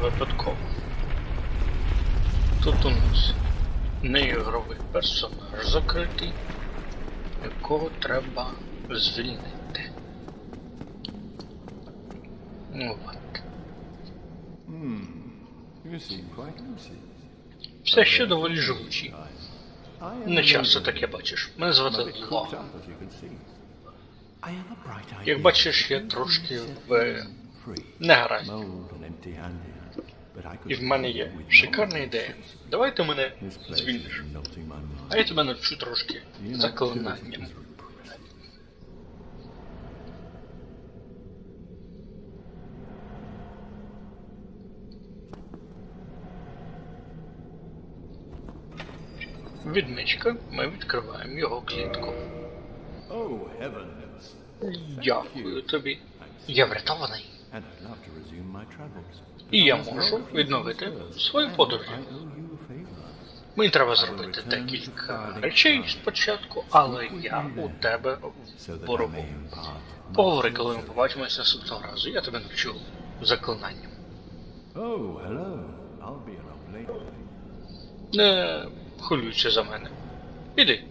Випадково. Тут у нас неігровий персонаж закритий, якого треба звільнити. Ну от. Все ще доволі живучий. Не часто таке бачиш. Мене звати Ло. Як бачиш, я трошки в I could І в мене є шикарна ідея. Давай ти мене звільниш. А я тебе навчу трошки заклинанням. Відмичка, ми відкриваємо його клітку. Дякую тобі. Я врятований. І я можу відновити свою favor. Мені треба зробити декілька речей спочатку, але я у тебе в боротьбу. Поговори, коли ми побачимося наступного разу. Я тебе навчу заклинанням. Oh. Не хвилюйся за мене. Іди.